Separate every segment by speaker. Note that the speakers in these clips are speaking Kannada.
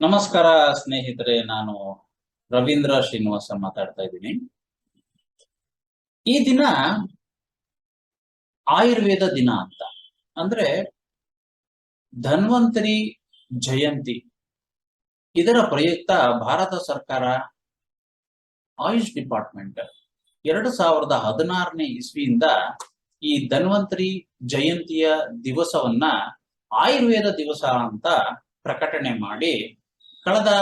Speaker 1: ನಮಸ್ಕಾರ ಸ್ನೇಹಿತರೆ, ನಾನು ರವೀಂದ್ರ ಶ್ರೀನಿವಾಸ ಮಾತಾಡ್ತಾ ಇದ್ದೀನಿ. ಈ ದಿನ ಆಯುರ್ವೇದ ದಿನ ಅಂತ. ಅಂದ್ರೆ ಧನ್ವಂತರಿ ಜಯಂತಿ. ಇದರ ಪ್ರಯುಕ್ತ ಭಾರತ ಸರ್ಕಾರ, ಆಯುಷ್ ಡಿಪಾರ್ಟ್ಮೆಂಟ್ ಎರಡು ಸಾವಿರದ ಹದಿನಾರನೇ ಇಸ್ವಿಯಿಂದ ಈ ಧನ್ವಂತರಿ ಜಯಂತಿಯ ದಿವಸವನ್ನ ಆಯುರ್ವೇದ ದಿವಸ ಅಂತ ಪ್ರಕಟಣೆ ಮಾಡಿ ಕಳೆದ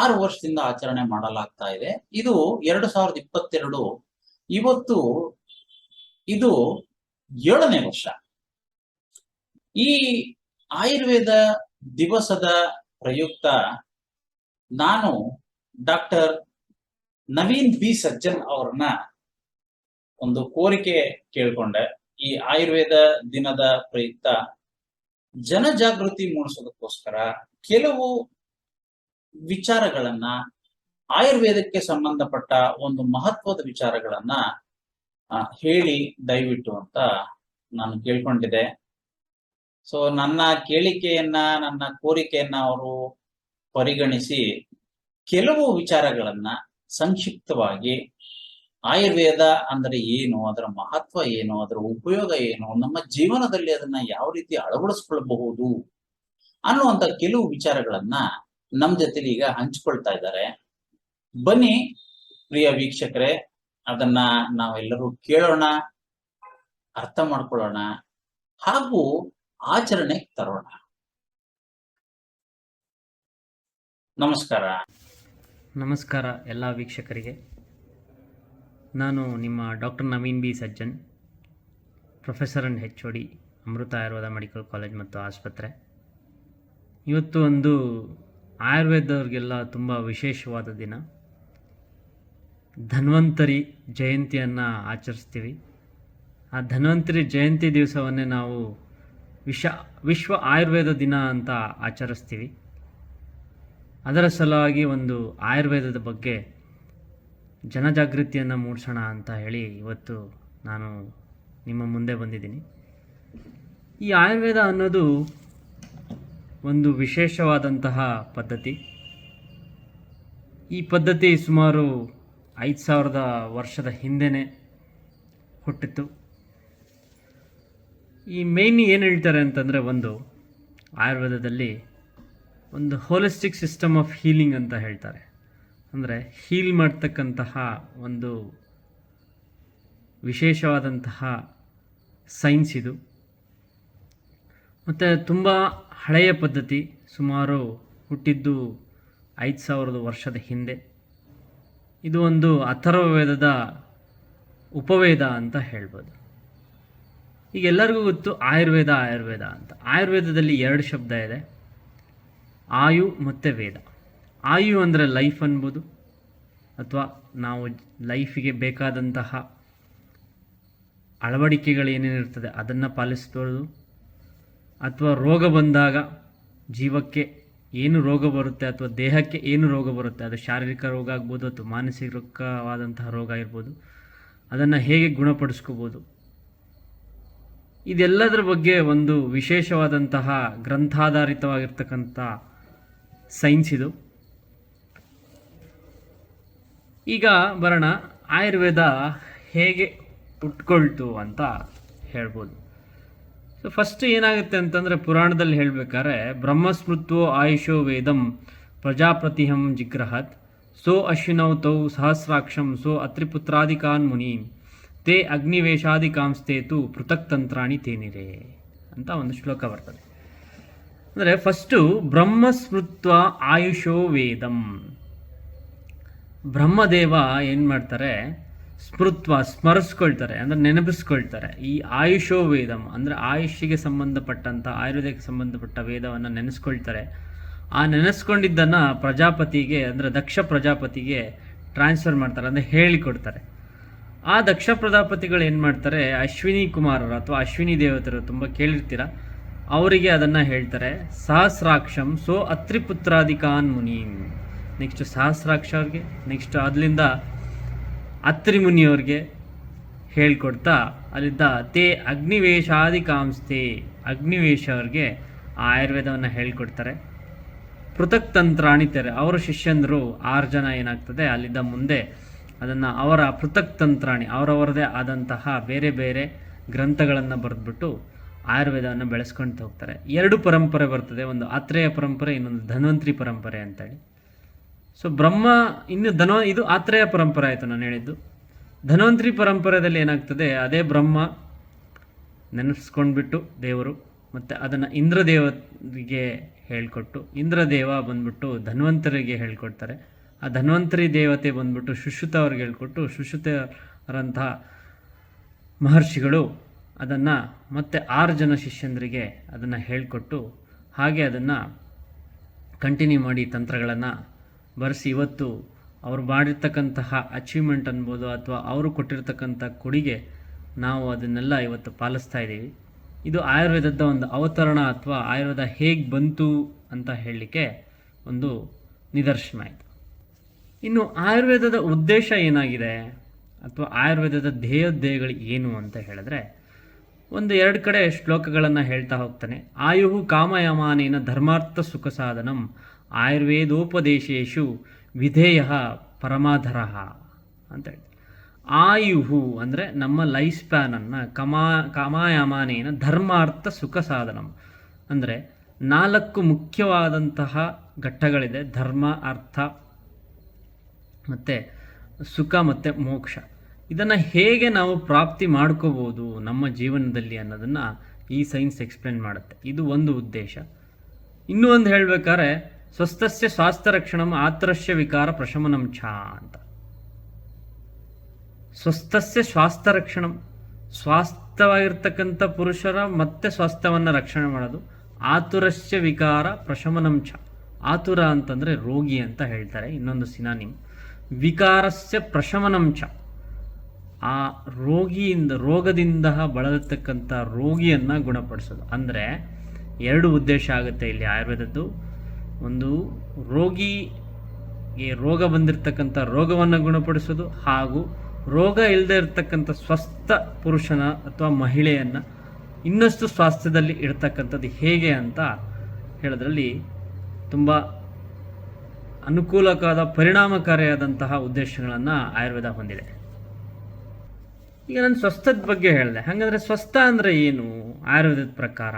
Speaker 1: ಆರು ವರ್ಷದಿಂದ ಆಚರಣೆ ಮಾಡಲಾಗ್ತಾ ಇದೆ. ಇದು ಎರಡು ಸಾವಿರದ ಇಪ್ಪತ್ತೆರಡು, ಇವತ್ತು ಇದು ಏಳನೇ ವರ್ಷ. ಈ ಆಯುರ್ವೇದ ದಿವಸದ ಪ್ರಯುಕ್ತ ನಾನು ಡಾಕ್ಟರ್ ನವೀನ್ ಬಿ ಸಜ್ಜನ್ ಅವ್ರನ್ನ ಒಂದು ಕೋರಿಕೆ ಕೇಳ್ಕೊಂಡೆ. ಈ ಆಯುರ್ವೇದ ದಿನದ ಪ್ರಯುಕ್ತ ಜನಜಾಗೃತಿ ಮೂಡಿಸೋದಕ್ಕೋಸ್ಕರ ಕೆಲವು ವಿಚಾರಗಳನ್ನ ಆಯುರ್ವೇದಕ್ಕೆ ಸಂಬಂಧಪಟ್ಟ ಒಂದು ಮಹತ್ವದ ವಿಚಾರಗಳನ್ನ ಹೇಳಿ ದಯವಿಟ್ಟು ಅಂತ ನಾನು ಕೇಳ್ಕೊಂಡಿದೆ ಸೊ ನನ್ನ ಕೇಳಿಕೆಯನ್ನ, ನನ್ನ ಕೋರಿಕೆಯನ್ನ ಅವರು ಪರಿಗಣಿಸಿ ಕೆಲವು ವಿಚಾರಗಳನ್ನ ಸಂಕ್ಷಿಪ್ತವಾಗಿ ಆಯುರ್ವೇದ ಅಂದ್ರೆ ಏನು, ಅದರ ಮಹತ್ವ ಏನು, ಅದರ ಉಪಯೋಗ ಏನು, ನಮ್ಮ ಜೀವನದಲ್ಲಿ ಅದನ್ನ ಯಾವ ರೀತಿ ಅಳವಡಿಸ್ಕೊಳ್ಬಹುದು ಅನ್ನುವಂತ ಕೆಲವು ವಿಚಾರಗಳನ್ನ ನಮ್ ಜೊತೆಲಿ ಈಗ ಹಂಚ್ಕೊಳ್ತಾ ಇದ್ದಾರೆ. ಬನ್ನಿ ಪ್ರಿಯ ವೀಕ್ಷಕರೇ, ಅದನ್ನ ನಾವೆಲ್ಲರೂ ಕೇಳೋಣ, ಅರ್ಥ ಮಾಡ್ಕೊಳ್ಳೋಣ, ಹಾಗೂ ಆಚರಣೆ ತರೋಣ. ನಮಸ್ಕಾರ.
Speaker 2: ನಮಸ್ಕಾರ ಎಲ್ಲ ವೀಕ್ಷಕರಿಗೆ. ನಾನು ನಿಮ್ಮ doctor Naveen B Sajjan, professor and H D Amrita Ayurveda medical college ಮತ್ತು ಆಸ್ಪತ್ರೆ. ಇವತ್ತು ಒಂದು ಆಯುರ್ವೇದವ್ರಿಗೆಲ್ಲ ತುಂಬ ವಿಶೇಷವಾದ ದಿನ. ಧನ್ವಂತರಿ ಜಯಂತಿಯನ್ನು ಆಚರಿಸ್ತೀವಿ. ಆ ಧನ್ವಂತರಿ ಜಯಂತಿ ದಿವಸವನ್ನೇ ನಾವು ವಿಶ ವಿಶ್ವ ಆಯುರ್ವೇದ ದಿನ ಅಂತ ಆಚರಿಸ್ತೀವಿ. ಅದರ ಸಲುವಾಗಿ ಒಂದು ಆಯುರ್ವೇದದ ಬಗ್ಗೆ ಜನಜಾಗೃತಿಯನ್ನು ಮೂಡಿಸೋಣ ಅಂತ ಹೇಳಿ ಇವತ್ತು ನಾನು ನಿಮ್ಮ ಮುಂದೆ ಬಂದಿದ್ದೀನಿ. ಈ ಆಯುರ್ವೇದ ಅನ್ನೋದು ಒಂದು ವಿಶೇಷವಾದಂತಹ ಪದ್ಧತಿ. ಈ ಪದ್ಧತಿ ಸುಮಾರು ಐದು ಸಾವಿರದ ವರ್ಷದ ಹಿಂದೆನೇ ಹುಟ್ಟಿತ್ತು. ಈ ಮೇಯ್ನ್ ಏನು ಹೇಳ್ತಾರೆ ಅಂತಂದರೆ ಒಂದು ಆಯುರ್ವೇದದಲ್ಲಿ ಒಂದು ಹೋಲಿಸ್ಟಿಕ್ ಸಿಸ್ಟಮ್ ಆಫ್ ಹೀಲಿಂಗ್ ಅಂತ ಹೇಳ್ತಾರೆ. ಅಂದರೆ ಹೀಲ್ ಮಾಡ್ತಕ್ಕಂತಹ ಒಂದು ವಿಶೇಷವಾದಂತಹ ಸೈನ್ಸ್ ಇದು. ಮತ್ತು ತುಂಬ ಹಳೆಯ ಪದ್ಧತಿ ಸುಮಾರು ಹುಟ್ಟಿದ್ದು ಐದು ಸಾವಿರದ ವರ್ಷದ ಹಿಂದೆ. ಇದು ಒಂದು ಅಥರ್ವವೇದದ ಉಪವೇದ ಅಂತ ಹೇಳ್ಬೋದು. ಈಗ ಎಲ್ಲರಿಗೂ ಗೊತ್ತು ಆಯುರ್ವೇದ ಆಯುರ್ವೇದ ಅಂತ. ಆಯುರ್ವೇದದಲ್ಲಿ ಎರಡು ಶಬ್ದ ಇದೆ. ಆಯು ಮತ್ತು ವೇದ. ಆಯು ಅಂದರೆ ಲೈಫ್ ಅನ್ಬೋದು. ಅಥವಾ ನಾವು ಲೈಫಿಗೆ ಬೇಕಾದಂತಹ ಅಳವಡಿಕೆಗಳು ಏನೇನಿರ್ತದೆ ಅದನ್ನು ಪಾಲಿಸ್ಬೋದು. ಅಥವಾ ರೋಗ ಬಂದಾಗ ಜೀವಕ್ಕೆ ಏನು ರೋಗ ಬರುತ್ತೆ ಅಥವಾ ದೇಹಕ್ಕೆ ಏನು ರೋಗ ಬರುತ್ತೆ, ಅದು ಶಾರೀರಿಕ ರೋಗ ಆಗ್ಬೋದು ಅಥವಾ ಮಾನಸಿಕವಾದಂತಹ ರೋಗ ಇರ್ಬೋದು ಅದನ್ನು ಹೇಗೆ ಗುಣಪಡಿಸ್ಕೋಬೋದು? ಇದೆಲ್ಲದರ ಬಗ್ಗೆ ಒಂದು ವಿಶೇಷವಾದಂತಹ ಗ್ರಂಥಾಧಾರಿತವಾಗಿರ್ತಕ್ಕಂಥ ಸೈನ್ಸ್ ಇದು. ಈಗ ಬರೋಣ, ಆಯುರ್ವೇದ ಹೇಗೆ ಉಟ್ಕೊಳ್ತು ಅಂತ ಹೇಳ್ಬೋದು. ಸೊ ಫಸ್ಟ್ ಏನಾಗುತ್ತೆ ಅಂತಂದರೆ ಪುರಾಣದಲ್ಲಿ ಹೇಳಬೇಕಾದ್ರೆ ಬ್ರಹ್ಮಸ್ಮೃತ್ವೋ ಆಯುಷೋ ವೇದಂ ಪ್ರಜಾಪ್ರತಿಹಂ ಜಿಗ್ರಹತ್, ಸೋ ಅಶ್ವಿನೌ ತೌ ಸಹಸ್ರಾಕ್ಷಂ, ಸೋ ಅತ್ರಿಪುತ್ರಾಧಿಕಾನ್ ಮುನಿ, ತೇ ಅಗ್ನಿವೇಶಾಧಿಕಾಂಸ್ತೇತು ಪೃಥಕ್ ತಂತ್ರಾಣಿ ತೇನಿರೆ ಅಂತ ಒಂದು ಶ್ಲೋಕ ಬರ್ತದೆ. ಅಂದರೆ ಫಸ್ಟು ಬ್ರಹ್ಮಸ್ಮೃತ್ವ ಆಯುಷೋ ವೇದಂ. ಬ್ರಹ್ಮದೇವ ಏನು ಮಾಡ್ತಾರೆ ಸ್ಮೃತ್ವ, ಸ್ಮರಿಸ್ಕೊಳ್ತಾರೆ, ಅಂದರೆ ನೆನಪಿಸ್ಕೊಳ್ತಾರೆ. ಈ ಆಯುಷೋ ವೇದಂ, ಅಂದರೆ ಆಯುಷಿಗೆ ಸಂಬಂಧಪಟ್ಟಂಥ ಆಯುರ್ವೇದಕ್ಕೆ ಸಂಬಂಧಪಟ್ಟ ವೇದವನ್ನು ನೆನೆಸ್ಕೊಳ್ತಾರೆ. ಆ ನೆನೆಸ್ಕೊಂಡಿದ್ದನ್ನು ಪ್ರಜಾಪತಿಗೆ, ಅಂದರೆ ದಕ್ಷ ಪ್ರಜಾಪತಿಗೆ ಟ್ರಾನ್ಸ್ಫರ್ ಮಾಡ್ತಾರೆ, ಅಂದರೆ ಹೇಳಿಕೊಡ್ತಾರೆ. ಆ ದಕ್ಷ ಪ್ರಜಾಪತಿಗಳು ಏನು ಮಾಡ್ತಾರೆ, ಅಶ್ವಿನಿ ಕುಮಾರರು ಅಥವಾ ಅಶ್ವಿನಿ ದೇವತರು ತುಂಬ ಕೇಳಿರ್ತೀರ, ಅವರಿಗೆ ಅದನ್ನು ಹೇಳ್ತಾರೆ, ಸಹಸ್ರಾಕ್ಷಂ ಸೋ ಅತ್ರಿಪುತ್ರಾಧಿಕಾನ್ ಮುನೀನ್ ನೆಕ್ಸ್ಟ್ ಸಹಸ್ರಾಕ್ಷ ಅವ್ರಿಗೆ ನೆಕ್ಸ್ಟ್ ಅದರಿಂದ ಅತ್ರಿ ಮುನಿಯವ್ರಿಗೆ ಹೇಳ್ಕೊಡ್ತಾ ಅಲ್ಲಿದ್ದ ತೇ ಅಗ್ನಿವೇಶಾದಿಕಾಂಸ್ತೆ ಅಗ್ನಿವೇಶ ಅವ್ರಿಗೆ ಆಯುರ್ವೇದವನ್ನು ಹೇಳ್ಕೊಡ್ತಾರೆ. ಪೃಥಕ್ ತಂತ್ರಾಣಿ ತೆರೆ, ಅವರ ಶಿಷ್ಯಂದರು ಆರು ಜನ ಏನಾಗ್ತದೆ, ಅಲ್ಲಿದ್ದ ಮುಂದೆ ಅದನ್ನು ಅವರ ಪೃಥಕ್ ತಂತ್ರಾಣಿ ಅವರವರದೇ ಆದಂತಹ ಬೇರೆ ಬೇರೆ ಗ್ರಂಥಗಳನ್ನು ಬರೆದ್ಬಿಟ್ಟು ಆಯುರ್ವೇದವನ್ನು ಬೆಳೆಸ್ಕೊಂತ ಹೋಗ್ತಾರೆ. ಎರಡು ಪರಂಪರೆ ಬರ್ತದೆ, ಒಂದು ಆತ್ರೇಯ ಪರಂಪರೆ, ಇನ್ನೊಂದು ಧನ್ವಂತ್ರಿ ಪರಂಪರೆ ಅಂತೇಳಿ. ಸೊ ಬ್ರಹ್ಮ ಇನ್ನು ಧನವ ಇದು ಆತ್ರೇಯ ಪರಂಪರೆ ಆಯಿತು ನಾನು ಹೇಳಿದ್ದು. ಧನವಂತ್ರಿ ಪರಂಪರೆಯಲ್ಲಿ ಏನಾಗ್ತದೆ, ಅದೇ ಬ್ರಹ್ಮ ನೆನೆಸ್ಕೊಂಡ್ಬಿಟ್ಟು ದೇವರು, ಮತ್ತು ಅದನ್ನು ಇಂದ್ರದೇವರಿಗೆ ಹೇಳ್ಕೊಟ್ಟು, ಇಂದ್ರದೇವ ಬಂದ್ಬಿಟ್ಟು ಧನ್ವಂತರಿಗೆ ಹೇಳ್ಕೊಡ್ತಾರೆ. ಆ ಧನ್ವಂತರಿ ದೇವತೆ ಬಂದ್ಬಿಟ್ಟು ಶುಶ್ರುತ ಅವ್ರಿಗೆ ಹೇಳ್ಕೊಟ್ಟು ಶುಶ್ರುತರಂತಹ ಮಹರ್ಷಿಗಳು ಅದನ್ನು ಮತ್ತೆ ಆರು ಜನ ಶಿಷ್ಯಂದರಿಗೆ ಅದನ್ನು ಹೇಳಿಕೊಟ್ಟು, ಹಾಗೆ ಅದನ್ನು ಕಂಟಿನ್ಯೂ ಮಾಡಿ ತಂತ್ರಗಳನ್ನು ಬರೆಸಿ ಇವತ್ತು ಅವ್ರು ಮಾಡಿರ್ತಕ್ಕಂತಹ ಅಚೀವ್ಮೆಂಟ್ ಅನ್ಬೋದು ಅಥವಾ ಅವರು ಕೊಟ್ಟಿರ್ತಕ್ಕಂಥ ಕೊಡುಗೆ ನಾವು ಅದನ್ನೆಲ್ಲ ಇವತ್ತು ಪಾಲಿಸ್ತಾ ಇದ್ದೀವಿ. ಇದು ಆಯುರ್ವೇದದ ಒಂದು ಅವತರಣ ಅಥವಾ ಆಯುರ್ವೇದ ಹೇಗೆ ಬಂತು ಅಂತ ಹೇಳಲಿಕ್ಕೆ ಒಂದು ನಿದರ್ಶನ ಆಯಿತು. ಇನ್ನು ಆಯುರ್ವೇದದ ಉದ್ದೇಶ ಏನಾಗಿದೆ ಅಥವಾ ಆಯುರ್ವೇದದ ಧ್ಯೇಯೋಧ್ಯೇಯಗಳು ಏನು ಅಂತ ಹೇಳಿದ್ರೆ ಒಂದು ಎರಡು ಕಡೆ ಶ್ಲೋಕಗಳನ್ನು ಹೇಳ್ತಾ ಹೋಗ್ತಾನೆ. ಆಯುಹು ಕಾಮಯಮಾನೇನ ಧರ್ಮಾರ್ಥ ಸುಖ ಸಾಧನಂ ಆಯುರ್ವೇದೋಪದೇಶೇಶು ವಿಧೇಯ ಪರಮಾಧರ ಅಂತೇಳಿ ಆಯುಹು ಅಂದರೆ ನಮ್ಮ ಲೈಫ್ ಸ್ಪ್ಯಾನನ್ನು ಕಮಾ, ಕಾಮಾಯಮಾನೇನ ಧರ್ಮಾರ್ಥ ಸುಖ ಸಾಧನಂ. ಅಂದರೆ ನಾಲ್ಕು ಮುಖ್ಯವಾದಂತಹ ಘಟ್ಟಗಳಿದೆ, ಧರ್ಮ, ಅರ್ಥ, ಮತ್ತು ಸುಖ ಮತ್ತು ಮೋಕ್ಷ. ಇದನ್ನು ಹೇಗೆ ನಾವು ಪ್ರಾಪ್ತಿ ಮಾಡ್ಕೋಬೋದು ನಮ್ಮ ಜೀವನದಲ್ಲಿ ಅನ್ನೋದನ್ನು ಈ ಸೈನ್ಸ್ ಎಕ್ಸ್ಪ್ಲೇನ್ ಮಾಡುತ್ತೆ. ಇದು ಒಂದು ಉದ್ದೇಶ. ಇನ್ನೂ ಒಂದು ಹೇಳಬೇಕಾದ್ರೆ ಸ್ವಸ್ಥಸ್ಯ ಸ್ವಾಸ್ಥ್ಯ ರಕ್ಷಣಂ ಆತ್ರಸ್ಯ ವಿಕಾರ ಪ್ರಶಮನಂ ಛ ಅಂತ. ಸ್ವಸ್ಥಸ್ಯ ಸ್ವಾಸ್ಥ್ಯ ರಕ್ಷಣಂ ಸ್ವಾಸ್ಥ್ಯವಾಗಿರ್ತಕ್ಕಂಥ ಪುರುಷರ ಮತ್ತೆ ಸ್ವಾಸ್ಥ್ಯವನ್ನು ರಕ್ಷಣೆ ಮಾಡೋದು ಆತುರಸ್ಯ ವಿಕಾರ ಪ್ರಶಮನಂ ಛ. ಆತುರ ಅಂತಂದರೆ ರೋಗಿ ಅಂತ ಹೇಳ್ತಾರೆ ಇನ್ನೊಂದು ಸಿನಾನಿಮ್. ವಿಕಾರಸ್ಯ ಪ್ರಶಮನಂ ಛ. ಆ ರೋಗಿಯಿಂದ ರೋಗದಿಂದ ಬಳಲತಕ್ಕಂಥ ರೋಗಿಯನ್ನು ಗುಣಪಡಿಸೋದು. ಅಂದರೆ ಎರಡು ಉದ್ದೇಶ ಆಗುತ್ತೆ ಇಲ್ಲಿ ಆಯುರ್ವೇದದ್ದು. ಒಂದು ರೋಗಿಗೆ ರೋಗ ಬಂದಿರತಕ್ಕಂಥ ರೋಗವನ್ನು ಗುಣಪಡಿಸೋದು ಹಾಗೂ ರೋಗ ಇಲ್ಲದೆ ಇರತಕ್ಕಂಥ ಸ್ವಸ್ಥ ಪುರುಷನ ಅಥವಾ ಮಹಿಳೆಯನ್ನು ಇನ್ನಷ್ಟು ಸ್ವಾಸ್ಥ್ಯದಲ್ಲಿ ಇಡ್ತಕ್ಕಂಥದ್ದು ಹೇಗೆ ಅಂತ ಹೇಳೋದ್ರಲ್ಲಿ ತುಂಬ ಅನುಕೂಲಕವಾದ ಪರಿಣಾಮಕಾರಿಯಾದಂತಹ ಉದ್ದೇಶಗಳನ್ನು ಆಯುರ್ವೇದ ಹೊಂದಿದೆ. ಈಗ ನಾನು ಸ್ವಸ್ಥದ ಬಗ್ಗೆ ಹೇಳಿದೆ. ಹಾಗಂದ್ರೆ ಸ್ವಸ್ಥ ಅಂದರೆ ಏನು? ಆಯುರ್ವೇದದ ಪ್ರಕಾರ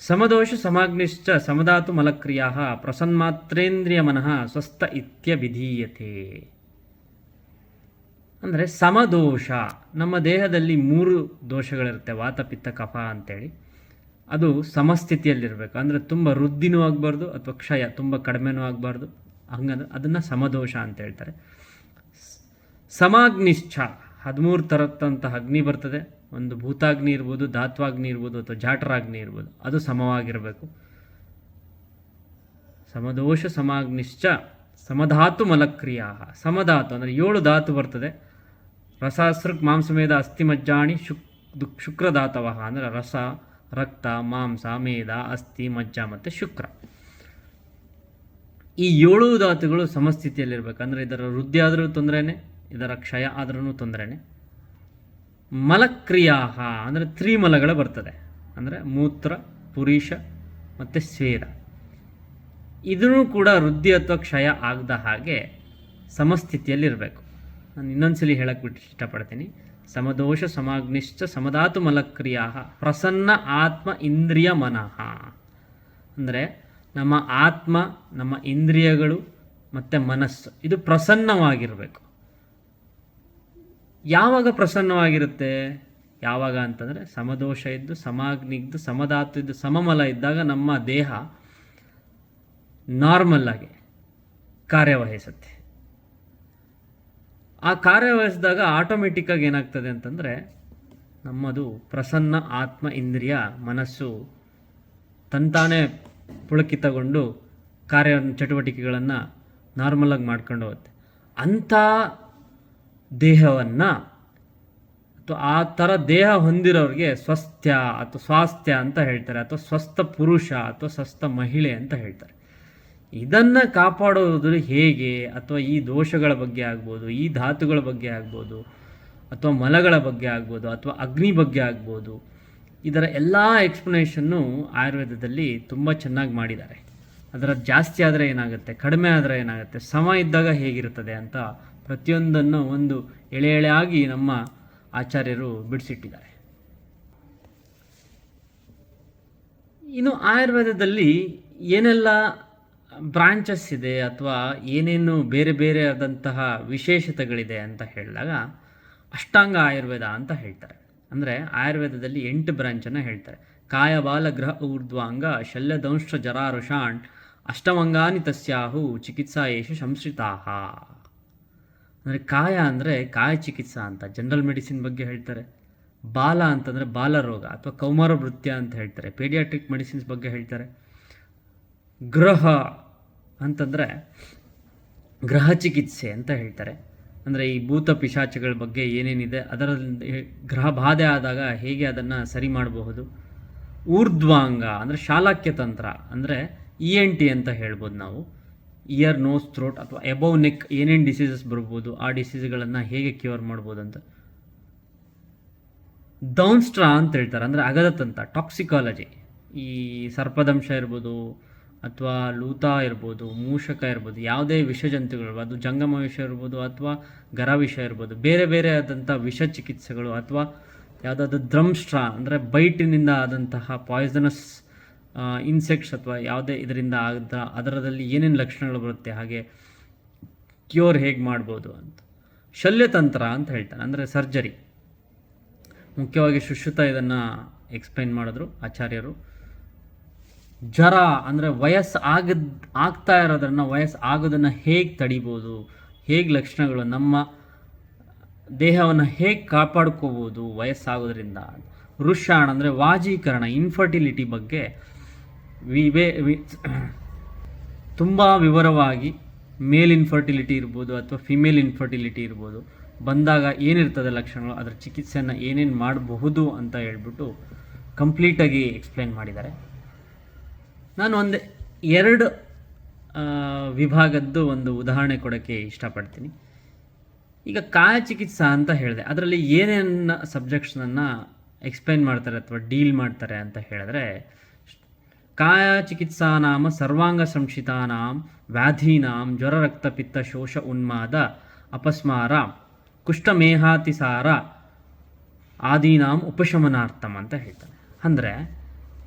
Speaker 2: ಸಮದೋಷ ಸಮಾಗ್ನಿಶ್ಚ ಸಮಧಾತು ಮಲಕ್ರಿಯಾ ಪ್ರಸನ್ಮಾತ್ರೇಂದ್ರಿಯ ಮನಃ ಸ್ವಸ್ಥ ಇತ್ಯ ವಿಧೀಯತೆ ಅಂದರೆ ಸಮದೋಷ, ನಮ್ಮ ದೇಹದಲ್ಲಿ ಮೂರು ದೋಷಗಳಿರುತ್ತೆ ವಾತ ಪಿತ್ತ ಕಫ ಅಂತೇಳಿ. ಅದು ಸಮಸ್ಥಿತಿಯಲ್ಲಿರಬೇಕು. ಅಂದರೆ ತುಂಬ ವೃದ್ಧಿನೂ ಆಗಬಾರ್ದು ಅಥವಾ ಕ್ಷಯ ತುಂಬ ಕಡಿಮೆನೂ ಆಗಬಾರ್ದು. ಹಂಗಂದ್ರೆ ಅದನ್ನು ಸಮದೋಷ ಅಂತ ಹೇಳ್ತಾರೆ. ಸಮಾಗ್ನಿಶ್ಚ. ಹದಿಮೂರು ಥರದಂತಹ ಅಗ್ನಿ ಬರ್ತದೆ. ಒಂದು ಭೂತಾಗ್ನಿ ಇರ್ಬೋದು, ಧಾತ್ವಾಗ್ನಿ ಇರ್ಬೋದು ಅಥವಾ ಜಾಟರಾಗ್ನಿ ಇರ್ಬೋದು. ಅದು ಸಮವಾಗಿರಬೇಕು. ಸಮದೋಷ ಸಮಾಗ್ನಿಶ್ಚ ಸಮಧಾತು ಮಲಕ್ರಿಯಾ ಸಮಧಾತು ಅಂದರೆ ಏಳು ಧಾತು ಬರ್ತದೆ. ರಸಾಸೃಕ್ ಮಾಂಸಮೇಧ ಅಸ್ಥಿ ಮಜ್ಜಾಣಿ ಶುಕ್ ದು ಶುಕ್ರಧಾತವ ಅಂದರೆ ರಸ, ರಕ್ತ, ಮಾಂಸ, ಮೇಧ, ಅಸ್ಥಿ, ಮಜ್ಜ ಮತ್ತು ಶುಕ್ರ. ಈ ಏಳು ಧಾತುಗಳು ಸಮಸ್ಥಿತಿಯಲ್ಲಿರಬೇಕು. ಅಂದರೆ ಇದರ ವೃದ್ಧಿ ಆದರೂ ತೊಂದರೆನೇ ಇದರ ಕ್ಷಯ ಆದ್ರೂ ತೊಂದರೆನೇ. ಮಲಕ್ರಿಯಾಹ ಅಂದರೆ ತ್ರಿಮಲಗಳು ಬರ್ತದೆ. ಅಂದರೆ ಮೂತ್ರ, ಪುರೀಷ ಮತ್ತು ಸ್ವೇದ. ಇದೂ ಕೂಡ ವೃದ್ಧಿ ಅಥವಾ ಕ್ಷಯ ಆಗದ ಹಾಗೆ ಸಮಸ್ಥಿತಿಯಲ್ಲಿರಬೇಕು. ನಾನು ಇನ್ನೊಂದು ಸಲ ಹೇಳಕ್ಕೆ ಬಿಟ್ಟು ಇಷ್ಟಪಡ್ತೀನಿ. ಸಮದೋಷ ಸಮಾಗ್ನಿಶ್ಚ ಸಮಧಾತು ಮಲಕ್ರಿಯಾ ಪ್ರಸನ್ನ ಆತ್ಮ ಇಂದ್ರಿಯ ಮನಃ. ಅಂದರೆ ನಮ್ಮ ಆತ್ಮ, ನಮ್ಮ ಇಂದ್ರಿಯಗಳು ಮತ್ತು ಮನಸ್ಸು, ಇದು ಪ್ರಸನ್ನವಾಗಿರಬೇಕು. ಯಾವಾಗ ಪ್ರಸನ್ನವಾಗಿರುತ್ತೆ? ಯಾವಾಗ ಅಂತಂದರೆ ಸಮದೋಷ ಇದ್ದು ಸಮಾಗ್ನಿಗ್ದು ಸಮಧಾತು ಇದ್ದು, ಸಮಮಲ ಇದ್ದಾಗ ನಮ್ಮ ದೇಹ ನಾರ್ಮಲ್ಲಾಗಿ ಕಾರ್ಯವಹಿಸುತ್ತೆ. ಆ ಕಾರ್ಯವಹಿಸಿದಾಗ ಆಟೋಮೆಟಿಕ್ಕಾಗಿ ಏನಾಗ್ತದೆ ಅಂತಂದರೆ ನಮ್ಮದು ಪ್ರಸನ್ನ ಆತ್ಮ ಇಂದ್ರಿಯ ಮನಸ್ಸು ತಂತಾನೇ ಪುಳಕಿತಗೊಂಡು ಕಾರ್ಯ ಚಟುವಟಿಕೆಗಳನ್ನು ನಾರ್ಮಲಾಗಿ ಮಾಡ್ಕೊಂಡು ಹೋಗುತ್ತೆ. ಅಂಥ ದೇಹವನ್ನು ಅಥವಾ ಆ ಥರ ದೇಹ ಹೊಂದಿರೋರಿಗೆ ಸ್ವಸ್ಥ್ಯ ಅಥವಾ ಸ್ವಾಸ್ಥ್ಯ ಅಂತ ಹೇಳ್ತಾರೆ, ಅಥವಾ ಸ್ವಸ್ಥ ಪುರುಷ ಅಥವಾ ಸ್ವಸ್ಥ ಮಹಿಳೆ ಅಂತ ಹೇಳ್ತಾರೆ. ಇದನ್ನು ಕಾಪಾಡೋದು ಹೇಗೆ? ಅಥವಾ ಈ ದೋಷಗಳ ಬಗ್ಗೆ ಆಗ್ಬೋದು, ಈ ಧಾತುಗಳ ಬಗ್ಗೆ ಆಗ್ಬೋದು, ಅಥವಾ ಮಲಗಳ ಬಗ್ಗೆ ಆಗ್ಬೋದು, ಅಥವಾ ಅಗ್ನಿ ಬಗ್ಗೆ ಆಗ್ಬೋದು, ಇದರ ಎಲ್ಲ ಎಕ್ಸ್ಪ್ಲನೇಷನ್ನು ಆಯುರ್ವೇದದಲ್ಲಿ ತುಂಬ ಚೆನ್ನಾಗಿ ಮಾಡಿದ್ದಾರೆ. ಅದರ ಜಾಸ್ತಿ ಆದರೆ ಏನಾಗುತ್ತೆ, ಕಡಿಮೆ ಆದರೆ ಏನಾಗುತ್ತೆ, ಸಮ ಇದ್ದಾಗ ಹೇಗಿರುತ್ತದೆ ಅಂತ ಪ್ರತಿಯೊಂದನ್ನು ಒಂದು ಎಳೆ ಎಳೆಯಾಗಿ ನಮ್ಮ ಆಚಾರ್ಯರು ಬಿಡಿಸಿಟ್ಟಿದ್ದಾರೆ. ಇನ್ನು ಆಯುರ್ವೇದದಲ್ಲಿ ಏನೆಲ್ಲ ಬ್ರಾಂಚಸ್ ಇದೆ ಅಥವಾ ಏನೇನು ಬೇರೆ ಬೇರೆ ಆದಂತಹ ವಿಶೇಷತೆಗಳಿದೆ ಅಂತ ಹೇಳಿದಾಗ ಅಷ್ಟಾಂಗ ಆಯುರ್ವೇದ ಅಂತ ಹೇಳ್ತಾರೆ. ಅಂದರೆ ಆಯುರ್ವೇದದಲ್ಲಿ ಎಂಟು ಬ್ರಾಂಚನ್ನು ಹೇಳ್ತಾರೆ. ಕಾಯಬಾಲ ಗ್ರಹ, ಊರ್ಧ್ವಾಂಗ ಶಲ್ಯದಂಶ ಜರಾರುಷಾಣ್, ಅಷ್ಟಮಂಗಾನಿ ತಸ್ಯಾಹು, ಚಿಕಿತ್ಸಾ ಯೇಷು, ಸಂಶ್ರಿತಾಹ. ಅಂದರೆ ಕಾಯ ಅಂದರೆ ಕಾಯ ಚಿಕಿತ್ಸಾ ಅಂತ ಜನರಲ್ ಮೆಡಿಸಿನ್ ಬಗ್ಗೆ ಹೇಳ್ತಾರೆ. ಬಾಲ ಅಂತಂದರೆ ಬಾಲರೋಗ ಅಥವಾ ಕೌಮಾರ ವೃತ್ಯ ಅಂತ ಹೇಳ್ತಾರೆ. ಪೇಡಿಯಾಟ್ರಿಕ್ ಮೆಡಿಸಿನ್ಸ್ ಬಗ್ಗೆ ಹೇಳ್ತಾರೆ. ಗ್ರಹ ಅಂತಂದರೆ ಗ್ರಹ ಚಿಕಿತ್ಸೆ ಅಂತ ಹೇಳ್ತಾರೆ. ಅಂದರೆ ಈ ಭೂತ ಪಿಶಾಚಗಳ ಬಗ್ಗೆ ಏನೇನಿದೆ ಅದರಲ್ಲಿ ಗ್ರಹ ಬಾಧೆ ಆದಾಗ ಹೇಗೆ ಅದನ್ನು ಸರಿ ಮಾಡಬಹುದು? ಊರ್ಧ್ವಾಂಗ ಅಂದರೆ ಶಾಲಾಕ್ಯ ತಂತ್ರ ಅಂದರೆ ಇ ಎನ್ ಟಿ ಅಂತ ಹೇಳ್ಬೋದು ನಾವು. ಇಯರ್ ನೋಸ್ ಥ್ರೋಟ್ ಅಥವಾ ಎಬೌವ್ ನೆಕ್ ಏನೇನು ಡಿಸೀಸಸ್ ಬರ್ಬೋದು, ಆ ಡಿಸೀಸ್ಗಳನ್ನು ಹೇಗೆ ಕ್ಯೂರ್ ಮಾಡ್ಬೋದು ಅಂತ ಡೌನ್ಸ್ಟ್ರಾ ಅಂತ ಹೇಳ್ತಾರೆ, ಅಂದರೆ ಅಗದತಂತ ಟಾಕ್ಸಿಕಾಲಜಿ ಈ ಸರ್ಪದಂಶ ಇರ್ಬೋದು, ಅಥವಾ ಲೂತ ಇರ್ಬೋದು, ಮೂಷಕ ಇರ್ಬೋದು, ಯಾವುದೇ ವಿಷ ಜಂತುಗಳು ಅದು ಜಂಗಮ ವಿಷ ಇರ್ಬೋದು, ಅಥವಾ ಗರ ವಿಷ ಇರ್ಬೋದು, ಬೇರೆ ಬೇರೆ ಆದಂಥ ವಿಷ ಚಿಕಿತ್ಸೆಗಳು, ಅಥವಾ ಯಾವುದಾದ್ರು ದ್ರಮ್ಸ್ಟ್ರಾ ಅಂದರೆ ಬೈಟಿನಿಂದ ಆದಂತಹ ಪಾಯ್ಸನಸ್ ಇನ್ಸೆಕ್ಟ್ಸ್ ಅಥವಾ ಯಾವುದೇ ಇದರಿಂದ ಆದ ಅದರದಲ್ಲಿ ಏನೇನು ಲಕ್ಷಣಗಳು ಬರುತ್ತೆ, ಹಾಗೆ ಕ್ಯೂರ್ ಹೇಗೆ ಮಾಡ್ಬೋದು ಅಂತ. ಶಲ್ಯತಂತ್ರ ಅಂತ ಹೇಳ್ತಾನೆ ಅಂದರೆ ಸರ್ಜರಿ ಮುಖ್ಯವಾಗಿ ಶುಶ್ರುತ ಇದನ್ನು ಎಕ್ಸ್ಪ್ಲೈನ್ ಮಾಡಿದ್ರು ಆಚಾರ್ಯರು. ಜ್ವರ ಅಂದರೆ ವಯಸ್ಸು ಆಗದ್, ಆಗ್ತಾ ಇರೋದನ್ನು ವಯಸ್ಸು ಆಗೋದನ್ನು ಹೇಗೆ ತಡಿಬೋದು, ಹೇಗೆ ಲಕ್ಷಣಗಳು ನಮ್ಮ ದೇಹವನ್ನು ಹೇಗೆ ಕಾಪಾಡ್ಕೋಬೋದು ವಯಸ್ಸಾಗೋದ್ರಿಂದ. ವೃಷಾಣ ಅಂದರೆ ವಾಜೀಕರಣ ಇನ್ಫರ್ಟಿಲಿಟಿ ಬಗ್ಗೆ ವಿವೇ ತುಂಬ ವಿವರವಾಗಿ ಮೇಲ್ ಇನ್ಫರ್ಟಿಲಿಟಿ ಇರ್ಬೋದು ಅಥವಾ ಫಿಮೇಲ್ ಇನ್ಫರ್ಟಿಲಿಟಿ ಇರ್ಬೋದು. ಬಂದಾಗ ಏನಿರ್ತದೆ ಲಕ್ಷಣಗಳು, ಅದರ ಚಿಕಿತ್ಸೆಯನ್ನು ಏನೇನು ಮಾಡಬಹುದು ಅಂತ ಹೇಳ್ಬಿಟ್ಟು ಕಂಪ್ಲೀಟಾಗಿ ಎಕ್ಸ್ಪ್ಲೈನ್ ಮಾಡಿದ್ದಾರೆ. ನಾನು ಒಂದು, ಎರಡು ವಿಭಾಗದ್ದು ಒಂದು ಉದಾಹರಣೆ ಕೊಡೋಕ್ಕೆ ಇಷ್ಟಪಡ್ತೀನಿ. ಈಗ ಕಾಯ ಚಿಕಿತ್ಸಾ ಅಂತ ಹೇಳಿದೆ. ಅದರಲ್ಲಿ ಏನೇನು ಸಬ್ಜೆಕ್ಟ್ಸನ್ನು ಎಕ್ಸ್ಪ್ಲೈನ್ ಮಾಡ್ತಾರೆ ಅಥವಾ ಡೀಲ್ ಮಾಡ್ತಾರೆ ಅಂತ ಹೇಳಿದ್ರೆ ಕಾಯ ಚಿಕಿತ್ಸಾ ನಾಮ ಸರ್ವಾಂಗ ಸಂಶಿತಾನಾಂ ವ್ಯಾಧೀನಾಂ ಜ್ವರ ರಕ್ತಪಿತ್ತ ಶೋಷ ಉನ್ಮಾದ ಅಪಸ್ಮಾರ ಕುಷ್ಠಮೇಹಾತಿಸಾರ ಆದೀನಾಂ ಉಪಶಮನಾರ್ಥಂ ಅಂತ ಹೇಳ್ತಾರೆ. ಅಂದರೆ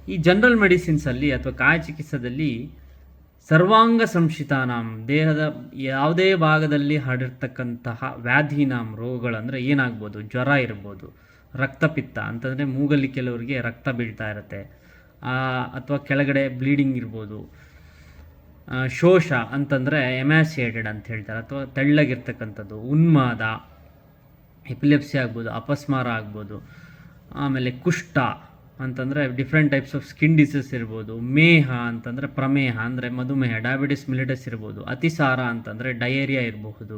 Speaker 2: ಈ ಜನರಲ್ ಮೆಡಿಸಿನ್ಸಲ್ಲಿ ಅಥವಾ ಕಾಯ ಚಿಕಿತ್ಸದಲ್ಲಿ ಸರ್ವಾಂಗ ಸಂಶಿತಾನಾಂ ದೇಹದ ಯಾವುದೇ ಭಾಗದಲ್ಲಿ ಹರಡಿರ್ತಕ್ಕಂತಹ ವ್ಯಾಧಿನಾಂ ರೋಗಗಳಂದರೆ ಏನಾಗ್ಬೋದು? ಜ್ವರ ಇರ್ಬೋದು ರಕ್ತಪಿತ್ತ ಅಂತಂದರೆ ಮೂಗಲ್ಲಿ ಕೆಲವರಿಗೆ ರಕ್ತ ಬೀಳ್ತಾ ಇರುತ್ತೆ. ಅಥವಾ ಕೆಳಗಡೆ ಬ್ಲೀಡಿಂಗ್ ಇರ್ಬೋದು. ಶೋಷ ಅಂತಂದರೆ ಎಮ್ಯಾಸಿಯೇಟೆಡ್ ಅಂತ ಹೇಳ್ತಾರೆ, ಅಥವಾ ತೆಳ್ಳಗಿರ್ತಕ್ಕಂಥದ್ದು, ಉನ್ಮಾದ ಎಪಿಲೆಪ್ಸಿ ಆಗ್ಬೋದು, ಅಪಸ್ಮಾರ ಆಗ್ಬೋದು, ಆಮೇಲೆ ಕುಷ್ಠ ಅಂತಂದರೆ different types of skin disease ಇರ್ಬೋದು, ಮೇಹ ಅಂತಂದರೆ ಪ್ರಮೇಹ ಅಂದರೆ ಮಧುಮೇಹ ಡಯಾಬಿಟಿಸ್ ಮಿಲಿಟಸ್ ಇರ್ಬೋದು, ಅತಿಸಾರ ಅಂತಂದರೆ ಡಯೇರಿಯಾ ಇರಬಹುದು,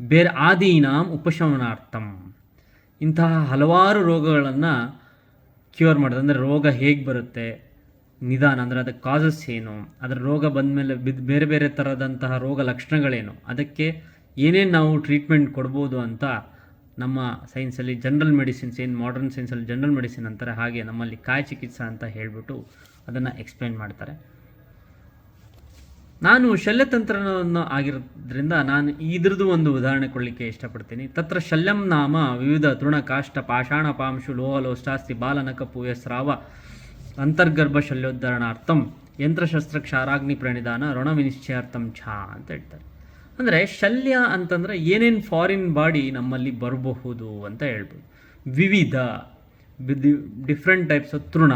Speaker 2: ಬೇರೆ ಆದೀನಾಂ ಉಪಶಮನಾರ್ಥಂ. ಇಂತಹ ಹಲವಾರು ರೋಗಗಳನ್ನು ಕ್ಯೂರ್ ಮಾಡೋದು, ಅಂದರೆ ರೋಗ ಹೇಗೆ ಬರುತ್ತೆ? ನಿಧಾನ, ಅಂದರೆ ಅದಕ್ಕೆ ಕಾಸಸ್ ಏನು? ಅದರ ರೋಗ ಬಂದಮೇಲೆ ಮೇಲೆ ಬೇರೆ ಬೇರೆ ಥರದಂತಹ ರೋಗ ಲಕ್ಷಣಗಳೇನು? ಅದಕ್ಕೆ ಏನೇನು ನಾವು ಟ್ರೀಟ್ಮೆಂಟ್ ಕೊಡ್ಬೋದು ಅಂತ ನಮ್ಮ ಸೈನ್ಸಲ್ಲಿ ಜನರಲ್ ಮೆಡಿಸಿನ್ಸ್ ಏನು ಮಾಡರ್ನ್ ಸೈನ್ಸಲ್ಲಿ ಜನರಲ್ ಮೆಡಿಸಿನ್ ಅಂತಾರೆ, ಹಾಗೆ ನಮ್ಮಲ್ಲಿ ಕಾಯ ಚಿಕಿತ್ಸಾ ಅಂತ ಹೇಳಿಬಿಟ್ಟು ಅದನ್ನು ಎಕ್ಸ್ಪ್ಲೈನ್ ಮಾಡ್ತಾರೆ. ನಾನು ಶಲ್ಯತಂತ್ರವನ್ನು ಆಗಿರೋದ್ರಿಂದ ನಾನು ಇದ್ರದ್ದು ಒಂದು ಉದಾಹರಣೆ ಕೊಡಲಿಕ್ಕೆ ಇಷ್ಟಪಡ್ತೀನಿ. ತತ್ರ ಶಲ್ಯಂ ನಾಮ ವಿವಿಧ ತೃಣ ಕಾಷ್ಟ ಪಾಷಾಣ ಪಾಂಶು ಲೋಹಲೋಷ್ಟಾಸ್ತಿ ಬಾಲನಕ ಪೂಯಸ್ರಾವ ಅಂತರ್ಗರ್ಭ ಶಲ್ಯೋದ್ಧರಣಾರ್ಥಂ ಯಂತ್ರಶಸ್ತ್ರ ಕ್ಷಾರಾಗ್ನಿ ಪ್ರಣಿಧಾನ ಋಣ ವಿನಿಶ್ಚಯಾರ್ಥಂ ಛಾ ಅಂತ ಹೇಳ್ತಾರೆ. ಅಂದರೆ ಶಲ್ಯ ಅಂತಂದರೆ ಏನೇನು ಫಾರಿನ್ ಬಾಡಿ ನಮ್ಮಲ್ಲಿ ಬರಬಹುದು ಅಂತ ಹೇಳ್ಬೋದು. ವಿವಿಧ ಡಿಫ್ರೆಂಟ್ ಟೈಪ್ಸ್ ಆಫ್ ತೃಣ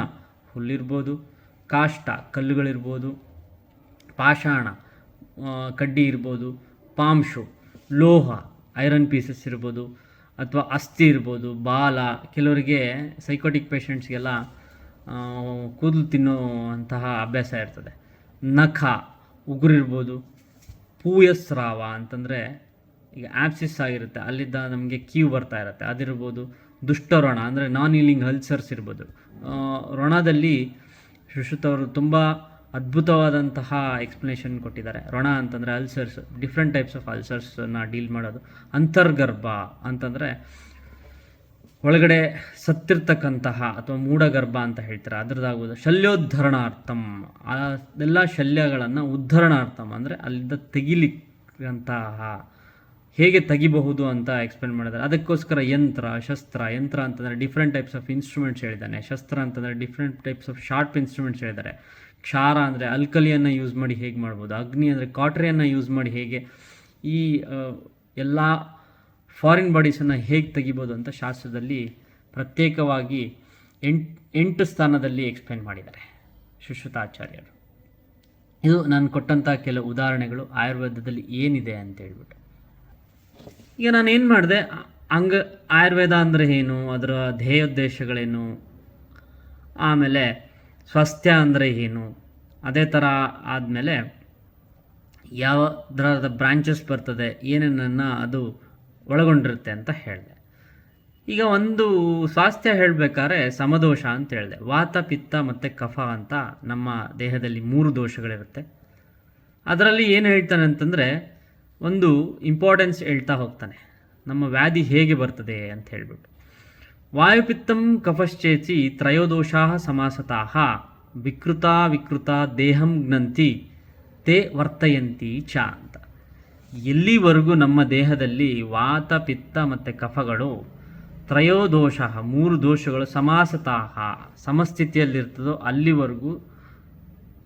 Speaker 2: ಹುಲ್ಲಿರ್ಬೋದು, ಕಾಷ್ಟ ಕಲ್ಲುಗಳಿರ್ಬೋದು ಪಾಷಾಣ ಕಡ್ಡಿ ಇರ್ಬೋದು ಪಾಂಶು ಲೋಹ, ಐರನ್ ಪೀಸಸ್ ಇರ್ಬೋದು, ಅಥವಾ ಅಸ್ಥಿ ಇರ್ಬೋದು, ಬಾಲ, ಕೆಲವರಿಗೆ ಸೈಕೋಟಿಕ್ ಪೇಷಂಟ್ಸ್ಗೆಲ್ಲ ಕೂದಲು ತಿನ್ನುವಂತಹ ಅಭ್ಯಾಸ ಇರ್ತದೆ. ನಖ ಉಗುರಿರ್ಬೋದು ಪೂಯಸ್ರಾವ ಅಂತಂದರೆ ಈಗ ಆ್ಯಪ್ಸಿಸ್ ಆಗಿರುತ್ತೆ. ಅಲ್ಲಿದ್ದ ನಮಗೆ ಕ್ಯೂ ಬರ್ತಾ ಇರುತ್ತೆ. ಅದಿರ್ಬೋದು ದುಷ್ಟರೊಣ ಅಂದರೆ ನಾನ್ ಈಲಿಂಗ್ ಅಲ್ಸರ್ಸ್ ಇರ್ಬೋದು ರೋಣದಲ್ಲಿ ಸುಶ್ರುತ್ ಅವರು ತುಂಬ ಅದ್ಭುತವಾದಂತಹ ಎಕ್ಸ್ಪ್ಲನೇಷನ್ ಕೊಟ್ಟಿದ್ದಾರೆ. ರೊಣ ಅಂತಂದರೆ ಅಲ್ಸರ್ಸ್ ಡಿಫ್ರೆಂಟ್ ಟೈಪ್ಸ್ ಆಫ್ ಅಲ್ಸರ್ಸನ್ನ ಡೀಲ್ ಮಾಡೋದು. ಅಂತರ್ಗರ್ಭ ಅಂತಂದರೆ ಒಳಗಡೆ ಸತ್ತಿರ್ತಕ್ಕಂತಹ ಅಥವಾ ಮೂಢಗರ್ಭ ಅಂತ ಹೇಳ್ತಾರೆ ಅದರದಾಗುವುದು ಶಲ್ಯೋದ್ಧರಣಾರ್ಥಂ. ಅದೆಲ್ಲ ಶಲ್ಯಗಳನ್ನು ಉದ್ಧರಣಾರ್ಥಂ ಅಂದರೆ ಅಲ್ಲಿಂದ ತೆಗಿಲಿಕ್ಕಂತಹ, ಹೇಗೆ ತೆಗಿಬಹುದು ಅಂತ ಎಕ್ಸ್ಪ್ಲೇನ್ ಮಾಡಿದ್ದಾರೆ. ಅದಕ್ಕೋಸ್ಕರ ಯಂತ್ರ, ಶಸ್ತ್ರ, ಯಂತ್ರ ಅಂತಂದರೆ ಡಿಫ್ರೆಂಟ್ ಟೈಪ್ಸ್ ಆಫ್ ಇನ್ಸ್ಟ್ರೂಮೆಂಟ್ಸ್ ಹೇಳಿದ್ದಾನೆ. ಶಸ್ತ್ರ ಅಂತಂದರೆ different types of sharp instruments ಹೇಳಿದ್ದಾರೆ. ಕ್ಷಾರ ಅಂದರೆ ಅಲ್ಕಲಿಯನ್ನು ಯೂಸ್ ಮಾಡಿ ಹೇಗೆ ಮಾಡ್ಬೋದು? ಅಗ್ನಿ ಅಂದರೆ ಕಾಟ್ರಿಯನ್ನು ಯೂಸ್ ಮಾಡಿ ಹೇಗೆ? ಈ ಎಲ್ಲ ಫಾರಿನ್ ಬಾಡೀಸನ್ನು ಹೇಗೆ ತೆಗಿಬೋದು ಅಂತ ಶಾಸ್ತ್ರದಲ್ಲಿ ಪ್ರತ್ಯೇಕವಾಗಿ ಎಂಟು ಎಂಟು ಸ್ಥಾನದಲ್ಲಿ ಎಕ್ಸ್ಪ್ಲೇನ್ ಮಾಡಿದ್ದಾರೆ ಸುಶ್ರುತಾಚಾರ್ಯರು ಇದು ನಾನು ಕೊಟ್ಟಂಥ ಕೆಲವು ಉದಾಹರಣೆಗಳು. ಆಯುರ್ವೇದದಲ್ಲಿ ಏನಿದೆ ಅಂತ ಹೇಳ್ಬಿಟ್ಟು. ಈಗ ನಾನು ಏನು ಮಾಡಿದೆ? ಅಂಗ, ಆಯುರ್ವೇದ ಅಂದರೆ ಏನು? ಅದರ ಧ್ಯೇಯೋದ್ದೇಶಗಳೇನು? ಆಮೇಲೆ ಸ್ವಾಸ್ಥ್ಯ ಅಂದರೆ ಏನು? ಅದೇ ಥರ ಆದಮೇಲೆ ಯಾವ ಥರದ ಬ್ರಾಂಚಸ್ ಬರ್ತದೆ, ಏನೇನನ್ನು ಅದು ಒಳಗೊಂಡಿರುತ್ತೆ ಅಂತ ಹೇಳಿದೆ. ಈಗ ಒಂದು ಸ್ವಾಸ್ಥ್ಯ ಹೇಳಬೇಕಾದ್ರೆ ಸಮದೋಷ ಅಂತ ಹೇಳಿದೆ. ವಾತ, ಪಿತ್ತ ಮತ್ತು ಕಫ ಅಂತ ನಮ್ಮ ದೇಹದಲ್ಲಿ ಮೂರು ದೋಷಗಳಿರುತ್ತೆ. ಅದರಲ್ಲಿ ಏನು ಹೇಳ್ತಾನೆ ಅಂತಂದರೆ ಒಂದು ಇಂಪಾರ್ಟೆನ್ಸ್ ಹೇಳ್ತಾ ಹೋಗ್ತಾನೆ. ನಮ್ಮ ವ್ಯಾಧಿ ಹೇಗೆ ಬರ್ತದೆ ಅಂತ ಹೇಳ್ಬಿಟ್ಟು. ವಾಯುಪಿತ್ತಂ ಕಫಶ್ಚೇತಿ ತ್ರಯೋದೋಷಾ ಸಮಾಸತಾಹ ವಿಕೃತ ವಿಕೃತ ದೇಹಂ ಜ್ಞಂತಿ, ತೇ ವರ್ತಯಂತಿ ಚ ಅಂತ. ಎಲ್ಲಿವರೆಗೂ ನಮ್ಮ ದೇಹದಲ್ಲಿ ವಾತ, ಪಿತ್ತ ಮತ್ತು ಕಫಗಳು, ತ್ರಯೋದೋಷ, ಮೂರು ದೋಷಗಳು ಸಮಾಸತಾಹ ಸಮಸ್ಥಿತಿಯಲ್ಲಿರ್ತದೋ ಅಲ್ಲಿವರೆಗೂ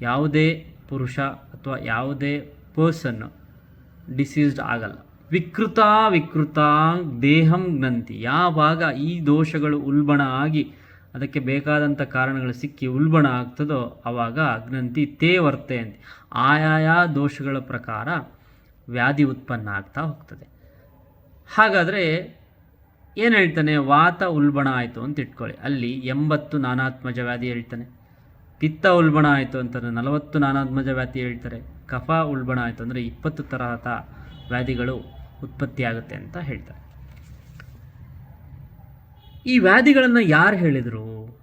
Speaker 2: ಯಾವುದೇ ಪುರುಷ ಅಥವಾ ಯಾವುದೇ ಪರ್ಸನ್ ಡಿಸೀಸ್ಡ್ ಆಗಲ್ಲ. ವಿಕೃತ ವಿಕೃತ ದೇಹಂ ಗ್ನಂತಿ ಯಾವಾಗ ಈ ದೋಷಗಳು ಉಲ್ಬಣ ಆಗಿ ಅದಕ್ಕೆ ಬೇಕಾದಂಥ ಕಾರಣಗಳು ಸಿಕ್ಕಿ ಉಲ್ಬಣ ಆಗ್ತದೋ ಆವಾಗ ಗ್ರಂಥಿ ತೇ ವರ್ತೆ ಅಂತ. ಆಯಾಯ ದೋಷಗಳ ಪ್ರಕಾರ ವ್ಯಾಧಿ ಉತ್ಪನ್ನ ಆಗ್ತಾ ಹೋಗ್ತದೆ. ಹಾಗಾದರೆ ಏನು ಹೇಳ್ತಾನೆ? ವಾತ ಉಲ್ಬಣ ಆಯಿತು ಅಂತ ಇಟ್ಕೊಳ್ಳಿ. ಅಲ್ಲಿ ಎಂಬತ್ತು ನಾನಾತ್ಮಜ ವ್ಯಾಧಿ ಹೇಳ್ತಾನೆ. ಪಿತ್ತ ಉಲ್ಬಣ ಆಯಿತು ಅಂತಂದರೆ ನಲವತ್ತು ನಾನಾತ್ಮಜ ವ್ಯಾಧಿ ಹೇಳ್ತಾರೆ. ಕಫ ಉಲ್ಬಣ ಆಯಿತು ಅಂದರೆ ಇಪ್ಪತ್ತು ತರಹದ ವ್ಯಾಧಿಗಳು ಉತ್ಪತ್ತಿಯಾಗುತ್ತೆ ಅಂತ ಹೇಳ್ತಾರೆ. ಈ ವ್ಯಾಧಿಗಳನ್ನು ಯಾರು ಹೇಳಿದರು?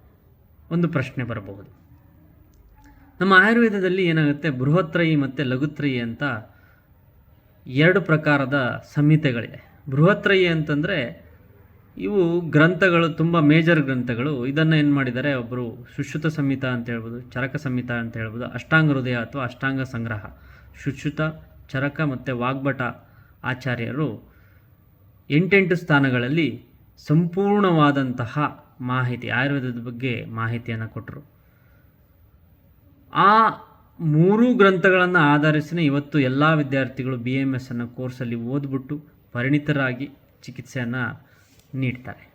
Speaker 2: ಒಂದು ಪ್ರಶ್ನೆ ಬರಬಹುದು. ನಮ್ಮ ಆಯುರ್ವೇದದಲ್ಲಿ ಏನಾಗುತ್ತೆ? ಬೃಹತ್ರಯಿ ಮತ್ತು ಲಘುತ್ರಯಿ ಅಂತ ಎರಡು ಪ್ರಕಾರದ ಸಂಹಿತೆಗಳಿದೆ. ಬೃಹತ್ರಯಿ ಅಂತಂದರೆ ಇವು ಗ್ರಂಥಗಳು, ತುಂಬ ಮೇಜರ್ ಗ್ರಂಥಗಳು. ಇದನ್ನು ಏನು ಮಾಡಿದ್ದಾರೆ? ಒಬ್ಬರು ಶುಶ್ರುತ ಸಂಹಿತ ಅಂತ ಹೇಳ್ಬೋದು, ಚರಕ ಸಂಹಿತ ಅಂತ ಹೇಳ್ಬೋದು, ಅಷ್ಟಾಂಗ ಹೃದಯ ಅಥವಾ ಅಷ್ಟಾಂಗ ಸಂಗ್ರಹ. ಶುಶ್ರುತ ಚರಕ ಮತ್ತು ವಾಗ್ಭಟ ಆಚಾರ್ಯರು ಎಂಟೆಂಟು ಸ್ಥಾನಗಳಲ್ಲಿ ಸಂಪೂರ್ಣವಾದಂತಹ ಮಾಹಿತಿ, ಆಯುರ್ವೇದದ ಬಗ್ಗೆ ಮಾಹಿತಿಯನ್ನು ಕೊಟ್ಟರು ಆ ಮೂರೂ ಗ್ರಂಥಗಳನ್ನು ಆಧರಿಸಿನೇ ಇವತ್ತು ಎಲ್ಲ ವಿದ್ಯಾರ್ಥಿಗಳು ಬಿ ಎಂ ಎಸ್ ಅನ್ನು ಕೋರ್ಸಲ್ಲಿ ಓದ್ಬಿಟ್ಟು ಪರಿಣಿತರಾಗಿ ಚಿಕಿತ್ಸೆಯನ್ನು ನೀಡ್ತಾರೆ.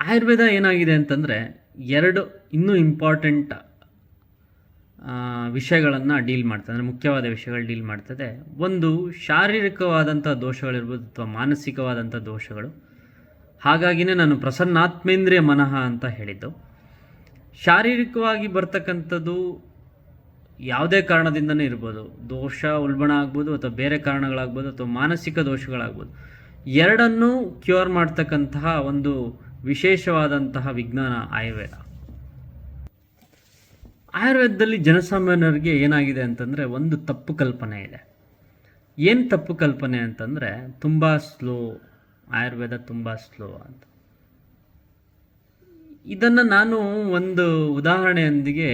Speaker 2: ಆಯುರ್ವೇದ ಏನಾಗಿದೆ ಅಂತಂದರೆ ಎರಡು ಇನ್ನೂ ಇಂಪಾರ್ಟೆಂಟ್ ವಿಷಯಗಳನ್ನು ಡೀಲ್ ಮಾಡ್ತದೆ. ಅಂದರೆ ಮುಖ್ಯವಾದ ವಿಷಯಗಳು ಡೀಲ್ ಮಾಡ್ತದೆ. ಒಂದು ಶಾರೀರಿಕವಾದಂಥ ದೋಷಗಳಿರ್ಬೋದು ಅಥವಾ ಮಾನಸಿಕವಾದಂಥ ದೋಷಗಳು. ಹಾಗಾಗಿನೇ ನಾನು ಪ್ರಸನ್ನಾತ್ಮೇಂದ್ರಿಯ ಮನಃ ಅಂತ ಹೇಳಿದ್ದು. ಶಾರೀರಿಕವಾಗಿ ಬರ್ತಕ್ಕಂಥದ್ದು ಯಾವುದೇ ಕಾರಣದಿಂದನೇ ಇರ್ಬೋದು. ದೋಷ, ಉಲ್ಬಣ ಆಗ್ಬೋದು ಅಥವಾ ಬೇರೆ ಕಾರಣಗಳಾಗ್ಬೋದು ಅಥವಾ ಮಾನಸಿಕ ದೋಷಗಳಾಗ್ಬೋದು. ಎರಡನ್ನೂ ಕ್ಯೂರ್ ಮಾಡ್ತಕ್ಕಂತಹ ಒಂದು ವಿಶೇಷವಾದಂತಹ ವಿಜ್ಞಾನ ಆಯುರ್ವೇದ. ಆಯುರ್ವೇದದಲ್ಲಿ ಜನಸಾಮಾನ್ಯರಿಗೆ ಏನಾಗಿದೆ ಅಂತಂದರೆ ಒಂದು ತಪ್ಪು ಕಲ್ಪನೆ ಇದೆ. ಏನು ತಪ್ಪು ಕಲ್ಪನೆ ಅಂತಂದರೆ ತುಂಬ ಸ್ಲೋ ಆಯುರ್ವೇದ ತುಂಬ ಸ್ಲೋ ಅಂತ. ಇದನ್ನು ನಾನು ಒಂದು ಉದಾಹರಣೆಯೊಂದಿಗೆ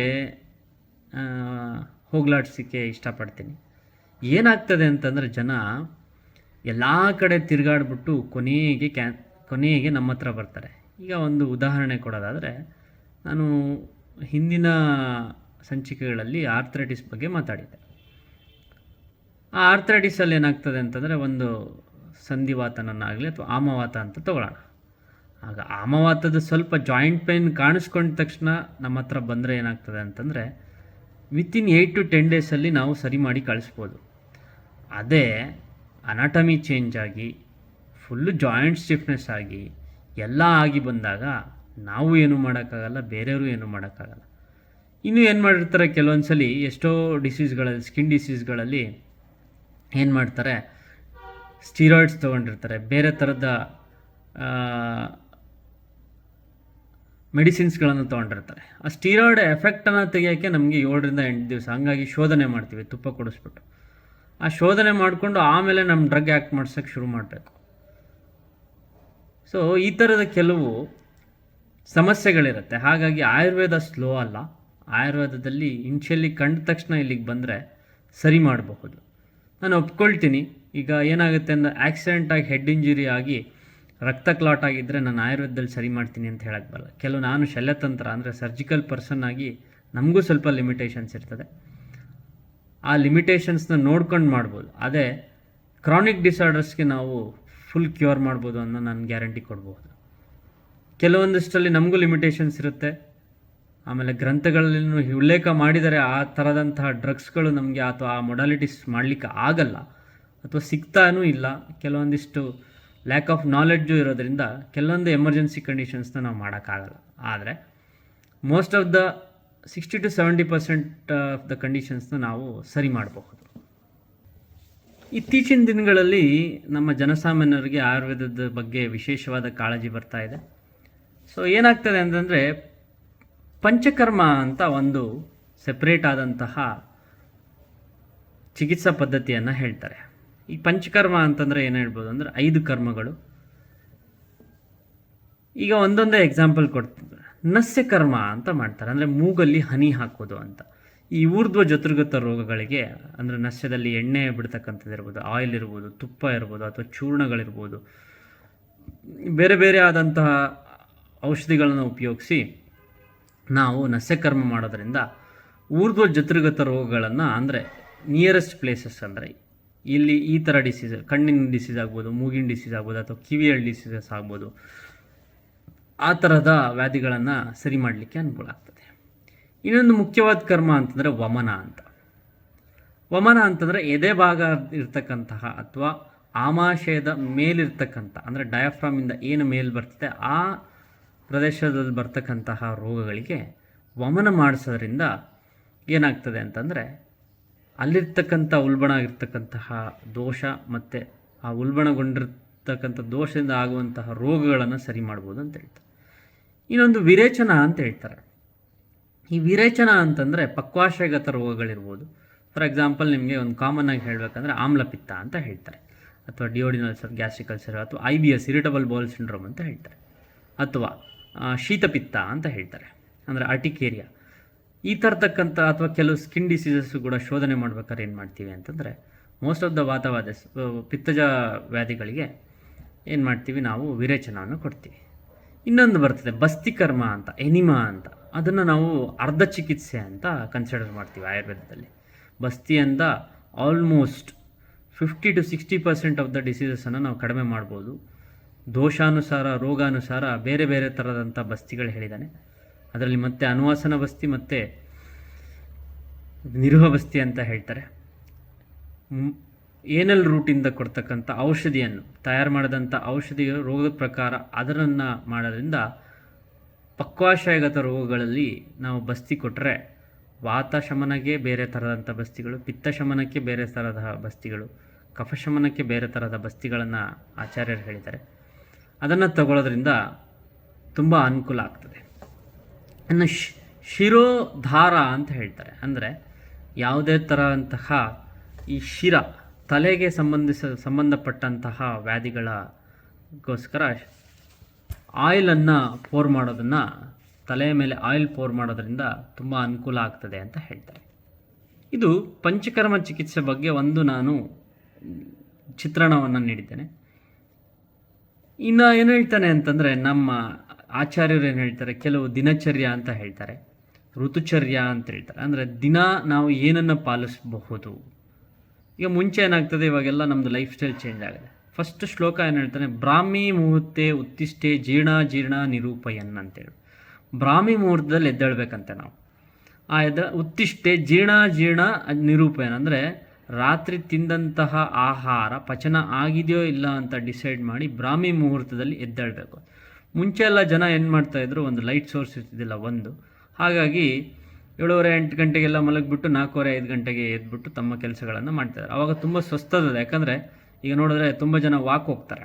Speaker 2: ಹೋಗ್ಲಾಡ್ಸೋಕ್ಕೆ ಇಷ್ಟಪಡ್ತೀನಿ. ಏನಾಗ್ತದೆ ಅಂತಂದರೆ ಜನ ಎಲ್ಲ ಕಡೆ ತಿರುಗಾಡ್ಬಿಟ್ಟು ಕೊನೆಗೆ ಕ್ಯಾ, ಕೊನೆಗೆ ನಮ್ಮ ಹತ್ರ ಬರ್ತಾರೆ. ಈಗ ಒಂದು ಉದಾಹರಣೆ ಕೊಡೋದಾದರೆ, ನಾನು ಹಿಂದಿನ ಸಂಚಿಕೆಗಳಲ್ಲಿ ಆರ್ಥ್ರೈಟಿಸ್ ಬಗ್ಗೆ ಮಾತಾಡಿದ್ದೆ. ಆ ಆರ್ಥ್ರೈಟಿಸಲ್ಲಿ ಏನಾಗ್ತದೆ ಅಂತಂದರೆ ಒಂದು ಸಂಧಿವಾತನನ್ನಾಗಲಿ ಅಥವಾ ಆಮವಾತ ಅಂತ ತಗೊಳ್ಳೋಣ. ಆಗ ಆಮವಾತದ ಸ್ವಲ್ಪ ಜಾಯಿಂಟ್ ಪೇನ್ ಕಾಣಿಸ್ಕೊಂಡ ತಕ್ಷಣ ನಮ್ಮ ಹತ್ರ ಬಂದರೆ ಏನಾಗ್ತದೆ ಅಂತಂದರೆ ವಿತಿನ್ ಏಯ್ಟ್ ಟು ಟೆನ್ ಡೇಸಲ್ಲಿ ನಾವು ಸರಿ ಮಾಡಿ ಕಳಿಸ್ಬೋದು. ಅದೇ ಅನಾಟಮಿ ಚೇಂಜ್ ಆಗಿ ಫುಲ್ಲು ಜಾಯಿಂಟ್ ಸ್ಟಿಫ್ನೆಸ್ ಆಗಿ, ಎಲ್ಲ ಆಗಿ ಬಂದಾಗ ನಾವು ಏನು ಮಾಡೋಕ್ಕಾಗಲ್ಲ, ಬೇರೆಯವರು ಏನು ಮಾಡೋಕ್ಕಾಗಲ್ಲ. ಇನ್ನೂ ಏನು ಮಾಡಿರ್ತಾರೆ ಕೆಲವೊಂದು ಸಲ ಎಷ್ಟೋ ಡಿಸೀಸ್ಗಳಲ್ಲಿ ಸ್ಕಿನ್ ಡಿಸೀಸ್ಗಳಲ್ಲಿ ಏನು ಮಾಡ್ತಾರೆ ಸ್ಟೀರಾಯ್ಡ್ಸ್ ತೊಗೊಂಡಿರ್ತಾರೆ. ಬೇರೆ ಥರದ ಮೆಡಿಸಿನ್ಸ್ಗಳನ್ನು ತೊಗೊಂಡಿರ್ತಾರೆ. ಆ ಸ್ಟೀರಾಯ್ಡ್ ಎಫೆಕ್ಟನ್ನು ತೆಗಿಯೋಕ್ಕೆ ನಮಗೆ ಏಳರಿಂದ ಎಂಟು ದಿವಸ, ಹಂಗಾಗಿ ಶೋಧನೆ ಮಾಡ್ತೀವಿ, ತುಪ್ಪ ಕೊಡಿಸ್ಬಿಟ್ಟು. ಆ ಶೋಧನೆ ಮಾಡಿಕೊಂಡು ಆಮೇಲೆ ನಮ್ಮ ಡ್ರಗ್ ಆ್ಯಕ್ಟ್ ಮಾಡ್ಸೋಕ್ಕೆ ಶುರು ಮಾಡಬೇಕು. ಸೊ ಈ ಥರದ ಕೆಲವು ಸಮಸ್ಯೆಗಳಿರುತ್ತೆ. ಹಾಗಾಗಿ ಆಯುರ್ವೇದ ಸ್ಲೋ ಅಲ್ಲ. ಆಯುರ್ವೇದದಲ್ಲಿ ಇನ್ಷಿಯಲಿ ಕಂಡ ತಕ್ಷಣ ಇಲ್ಲಿಗೆ ಬಂದರೆ ಸರಿ ಮಾಡಬಹುದು. ನಾನು ಒಪ್ಕೊಳ್ತೀನಿ. ಈಗ ಏನಾಗುತ್ತೆ ಅಂದರೆ ಆಕ್ಸಿಡೆಂಟಾಗಿ ಹೆಡ್ ಇಂಜುರಿ ಆಗಿ ರಕ್ತ ಕ್ಲಾಟ್ ಆಗಿದ್ದರೆ ನಾನು ಆಯುರ್ವೇದದಲ್ಲಿ ಸರಿ ಮಾಡ್ತೀನಿ ಅಂತ ಹೇಳಕ್ಕೆ ಬರಲ್ಲ. ಕೆಲವು ನಾನು ಶಲ್ಯತಂತ್ರ ಅಂದರೆ ಸರ್ಜಿಕಲ್ ಪರ್ಸನ್ ಆಗಿ ನಮಗೂ ಸ್ವಲ್ಪ ಲಿಮಿಟೇಷನ್ಸ್ ಇರ್ತದೆ. ಆ ಲಿಮಿಟೇಷನ್ಸ್ನ ನೋಡ್ಕೊಂಡು ಮಾಡ್ಬೋದು. ಅದೇ ಕ್ರಾನಿಕ್ ಡಿಸಾರ್ಡರ್ಸ್ಗೆ ನಾವು ಫುಲ್ ಕ್ಯೂರ್ ಮಾಡ್ಬೋದು ಅನ್ನೋ ನಾನು ಗ್ಯಾರಂಟಿ ಕೊಡ್ಬೋದು. ಕೆಲವೊಂದಷ್ಟರಲ್ಲಿ ನಮಗೂ ಲಿಮಿಟೇಷನ್ಸ್ ಇರುತ್ತೆ. ಆಮೇಲೆ ಗ್ರಂಥಗಳಲ್ಲಿ ಉಲ್ಲೇಖ ಮಾಡಿದರೆ ಆ ಥರದಂತಹ ಡ್ರಗ್ಸ್ಗಳು ನಮಗೆ ಅಥವಾ ಆ ಮೊಡಾಲಿಟೀಸ್ ಮಾಡಲಿಕ್ಕೆ ಆಗಲ್ಲ. ಅಥವಾ ಸಿಗ್ತಾನೂ ಇಲ್ಲ. ಕೆಲವೊಂದಿಷ್ಟು ಲ್ಯಾಕ್ ಆಫ್ ನಾಲೆಡ್ಜು ಇರೋದರಿಂದ ಕೆಲವೊಂದು ಎಮರ್ಜೆನ್ಸಿ ಕಂಡೀಷನ್ಸ್ನ ನಾವು ಮಾಡೋಕ್ಕಾಗಲ್ಲ. ಆದರೆ most of the sixty to seventy percent of the ಕಂಡೀಷನ್ಸ್ನ ನಾವು ಸರಿ ಮಾಡಬಹುದು. ಇತ್ತೀಚಿನ ದಿನಗಳಲ್ಲಿ ನಮ್ಮ ಜನಸಾಮಾನ್ಯರಿಗೆ ಆಯುರ್ವೇದದ ಬಗ್ಗೆ ವಿಶೇಷವಾದ ಕಾಳಜಿ ಬರ್ತಾ ಇದೆ. ಸೊ ಏನಾಗ್ತದೆ ಅಂತಂದರೆ ಪಂಚಕರ್ಮ ಅಂತ ಒಂದು ಸೆಪ್ರೇಟ್ ಆದಂತಹ ಚಿಕಿತ್ಸಾ ಪದ್ಧತಿಯನ್ನು ಹೇಳ್ತಾರೆ. ಈ ಪಂಚಕರ್ಮ ಅಂತಂದರೆ ಏನು ಹೇಳ್ಬೋದು ಅಂದರೆ ಐದು ಕರ್ಮಗಳು. ಈಗ ಒಂದೊಂದೇ ಎಕ್ಸಾಂಪಲ್ ನಸ್ಯ ಕರ್ಮ ಅಂತ ಮಾಡ್ತಾರೆ. ಅಂದರೆ ಮೂಗಲ್ಲಿ ಹನಿ ಹಾಕೋದು ಅಂತ. ಈ ಊರ್ಧ್ವ ಜತುರ್ಗತ ರೋಗಗಳಿಗೆ, ಅಂದರೆ ನಸ್ಯದಲ್ಲಿ ಎಣ್ಣೆ ಬಿಡ್ತಕ್ಕಂಥದ್ದು ಇರ್ಬೋದು ಆಯಿಲ್ ಇರ್ಬೋದು, ತುಪ್ಪ ಇರ್ಬೋದು, ಅಥವಾ ಚೂರ್ಣಗಳಿರ್ಬೋದು, ಬೇರೆ ಬೇರೆ ಆದಂತಹ ಔಷಧಿಗಳನ್ನು ಉಪಯೋಗಿಸಿ ನಾವು ನಸ್ಯಕರ್ಮ ಮಾಡೋದರಿಂದ ಊರ್ಧ್ವ ಜತುರ್ಗತ ರೋಗಗಳನ್ನು ಅಂದರೆ ನಿಯರೆಸ್ಟ್ ಪ್ಲೇಸಸ್ ಅಂದರೆ ಇಲ್ಲಿ ಈ ಥರ ಡಿಸೀಸ್ ಕಣ್ಣಿನ ಡಿಸೀಸ್ ಆಗ್ಬೋದು, ಮೂಗಿನ ಡಿಸೀಸ್ ಆಗ್ಬೋದು, ಅಥವಾ ಕಿವಿಯ ಡಿಸೀಸಸ್ ಆಗ್ಬೋದು, ಆ ಥರದ ವ್ಯಾಧಿಗಳನ್ನು ಸರಿ ಮಾಡಲಿಕ್ಕೆ ಅನುಕೂಲ ಆಗ್ತದೆ. ಇನ್ನೊಂದು ಮುಖ್ಯವಾದ ಕರ್ಮ ಅಂತಂದರೆ ವಮನ ಅಂತ. ವಮನ ಅಂತಂದರೆ ಎದೆ ಭಾಗ ಇರ್ತಕ್ಕಂತಹ ಅಥವಾ ಆಮಾಶಯದ ಮೇಲಿರ್ತಕ್ಕಂಥ, ಅಂದರೆ ಡಯಾಫ್ರಾಮಿಂದ ಏನು ಮೇಲೆ ಬರ್ತದೆ, ಆ ಪ್ರದೇಶದಲ್ಲಿ ಬರ್ತಕ್ಕಂತಹ ರೋಗಗಳಿಗೆ ವಮನ ಮಾಡಿಸೋದ್ರಿಂದ ಏನಾಗ್ತದೆ ಅಂತಂದರೆ ಅಲ್ಲಿರ್ತಕ್ಕಂಥ ಉಲ್ಬಣ ಆಗಿರ್ತಕ್ಕಂತಹ ದೋಷ ಮತ್ತು ಆ ಉಲ್ಬಣಗೊಂಡಿರ್ತಕ್ಕಂಥ ದೋಷದಿಂದ ಆಗುವಂತಹ ರೋಗಗಳನ್ನು ಸರಿ ಮಾಡ್ಬೋದು ಅಂತ ಹೇಳ್ತಾರೆ. ಇನ್ನೊಂದು ವಿರೇಚನ ಅಂತ ಹೇಳ್ತಾರೆ. ಈ ವಿರೇಚನ ಅಂತಂದರೆ ಪಕ್ವಾಶಯಗತ ರೋಗಗಳಿರ್ಬೋದು. ಫಾರ್ ಎಕ್ಸಾಂಪಲ್ ನಿಮಗೆ ಒಂದು ಕಾಮನ್ ಆಗಿ ಹೇಳಬೇಕಂದ್ರೆ ಆಮ್ಲಪಿತ್ತ ಅಂತ ಹೇಳ್ತಾರೆ. ಅಥವಾ ಡಿಯೋಡಿನಲ್ಸರ್ ಗ್ಯಾಸ್ಟ್ರಿಕ್ ಅಲ್ಸರ್ ಅಥವಾ I B S irritable bowel syndrome ಅಂತ ಹೇಳ್ತಾರೆ. ಅಥವಾ ಶೀತಪಿತ್ತ ಅಂತ ಹೇಳ್ತಾರೆ. ಅಂದರೆ ಅರ್ಟಿಕೇರಿಯಾ ಈ ಥರತಕ್ಕಂಥ ಅಥವಾ ಕೆಲವು ಸ್ಕಿನ್ ಡಿಸೀಸಸ್ ಕೂಡ ಶೋಧನೆ ಮಾಡ್ಬೇಕಾದ್ರೆ ಏನು ಮಾಡ್ತೀವಿ ಅಂತಂದರೆ ಮೋಸ್ಟ್ ಆಫ್ ದ ವಾತವಾದ ಪಿತ್ತಜ ವ್ಯಾಧಿಗಳಿಗೆ ಏನು ಮಾಡ್ತೀವಿ ನಾವು ವಿರೇಚನವನ್ನು ಕೊಡ್ತೀವಿ. ಇನ್ನೊಂದು ಬರ್ತದೆ, ಬಸ್ತಿಕರ್ಮ ಅಂತ, ಎನಿಮಾ ಅಂತ. ಅದನ್ನು ನಾವು ಅರ್ಧ ಚಿಕಿತ್ಸೆ ಅಂತ ಕನ್ಸಿಡರ್ ಮಾಡ್ತೀವಿ ಆಯುರ್ವೇದದಲ್ಲಿ. ಬಸ್ತಿ ಅಂತ almost fifty to sixty percent of the ಡಿಸೀಸಸನ್ನು ನಾವು ಕಡಿಮೆ ಮಾಡ್ಬೋದು. ದೋಷಾನುಸಾರ, ರೋಗಾನುಸಾರ ಬೇರೆ ಬೇರೆ ಥರದಂಥ ಬಸ್ತಿಗಳು ಹೇಳಿದ್ದಾನೆ. ಅದರಲ್ಲಿ ಮತ್ತೆ ಅನುವಾಸನ ಬಸ್ತಿ ಮತ್ತು ನಿರುಹ ಬಸ್ತಿ ಅಂತ ಹೇಳ್ತಾರೆ. ಏನಲ್ ರೂಟಿಂದ ಕೊಡ್ತಕ್ಕಂಥ ಔಷಧಿಯನ್ನು, ತಯಾರು ಮಾಡಿದಂಥ ಔಷಧಿ ರೋಗದ ಪ್ರಕಾರ ಅದರನ್ನು ಮಾಡೋದ್ರಿಂದ ಪಕ್ವಾಶಯಗತ ರೋಗಗಳಲ್ಲಿ ನಾವು ಬಸ್ತಿ ಕೊಟ್ಟರೆ ವಾತ ಶಮನಕ್ಕೆ ಬೇರೆ ಥರದಂಥ ಬಸ್ತಿಗಳು, ಪಿತ್ತ ಶಮನಕ್ಕೆ ಬೇರೆ ಥರದ ಬಸ್ತಿಗಳು ಕಫಶಮನಕ್ಕೆ ಬೇರೆ ಥರದ ಬಸ್ತಿಗಳನ್ನು ಆಚಾರ್ಯರು ಹೇಳಿದ್ದಾರೆ. ಅದನ್ನು ತಗೊಳ್ಳೋದ್ರಿಂದ ತುಂಬ ಅನುಕೂಲ ಆಗ್ತದೆ. ಇನ್ನು ಶಿರೋಧಾರ ಅಂತ ಹೇಳ್ತಾರೆ. ಅಂದರೆ ಯಾವುದೇ ಥರದಂತಹ ಈ ಶಿರ ತಲೆಗೆ ಸಂಬಂಧಿಸ, ಸಂಬಂಧಪಟ್ಟಂತಹ ವ್ಯಾಧಿಗಳಗೋಸ್ಕರ ಆಯಿಲನ್ನು ಪೋರ್ ಮಾಡೋದನ್ನು, ತಲೆಯ ಮೇಲೆ ಆಯಿಲ್ ಪೋರ್ ಮಾಡೋದರಿಂದ ತುಂಬ ಅನುಕೂಲ ಆಗ್ತದೆ ಅಂತ ಹೇಳ್ತಾರೆ. ಇದು ಪಂಚಕರ್ಮ ಚಿಕಿತ್ಸೆ ಬಗ್ಗೆ ಒಂದು ನಾನು ಚಿತ್ರಣವನ್ನು ನೀಡಿದ್ದೇನೆ. ಇನ್ನು ಏನು ಹೇಳ್ತಾನೆ ಅಂತಂದರೆ ನಮ್ಮ ಆಚಾರ್ಯರು ಏನು ಹೇಳ್ತಾರೆ? ಕೆಲವು ದಿನಚರ್ಯ ಅಂತ ಹೇಳ್ತಾರೆ. ಋತುಚರ್ಯ ಅಂತ ಹೇಳ್ತಾರೆ. ಅಂದರೆ ದಿನ ನಾವು ಏನನ್ನು ಪಾಲಿಸಬಹುದು. ಈಗ ಮುಂಚೆ ಏನಾಗ್ತದೆ? ಇವಾಗೆಲ್ಲ ನಮ್ಮದು ಲೈಫ್ ಸ್ಟೈಲ್ ಚೇಂಜ್ ಆಗಿದೆ. ಫಸ್ಟ್ ಶ್ಲೋಕ ಏನು ಹೇಳ್ತಾನೆ? ಬ್ರಾಹ್ಮಿ ಮುಹೂರ್ತೆ ಉತ್ತಿಷ್ಠೆ ಜೀರ್ಣ ಜೀರ್ಣ ನಿರೂಪಯನ್ ಅಂತೇಳಿ ಬ್ರಾಹ್ಮಿ ಮುಹೂರ್ತದಲ್ಲಿ ಎದ್ದೇಳ್ಬೇಕಂತೆ ನಾವು. ಆ ಎದ್ದ ಉತ್ತಿಷ್ಠೆ ಜೀರ್ಣ ಜೀರ್ಣ ನಿರೂಪಯನ್ ಅಂದರೆ ರಾತ್ರಿ ತಿಂದಂತಹ ಆಹಾರ ಪಚನ ಆಗಿದೆಯೋ ಇಲ್ಲ ಅಂತ ಡಿಸೈಡ್ ಮಾಡಿ ಬ್ರಾಹ್ಮಿ ಮುಹೂರ್ತದಲ್ಲಿ ಎದ್ದೇಳಬೇಕು. ಮುಂಚೆ ಎಲ್ಲ ಜನ ಏನು ಮಾಡ್ತಾಯಿದ್ರು ಒಂದು ಲೈಟ್ ಸೋರ್ಸ್ ಇರ್ತಿದ್ದಿಲ್ಲ, ಒಂದು. ಹಾಗಾಗಿ ಏಳುವರೆ ಎಂಟು ಗಂಟೆಗೆಲ್ಲ ಮಲಗಿಬಿಟ್ಟು ನಾಲ್ಕೂವರೆ ಐದು ಗಂಟೆಗೆ ಎದ್ಬಿಟ್ಟು ತಮ್ಮ ಕೆಲಸಗಳನ್ನು ಮಾಡ್ತಾಯಿದ್ದಾರೆ ಆವಾಗ ತುಂಬ ಸ್ವಸ್ಥದ ಯಾಕಂದರೆ ಈಗ ನೋಡಿದ್ರೆ ತುಂಬ ಜನ ವಾಕ್ ಹೋಗ್ತಾರೆ.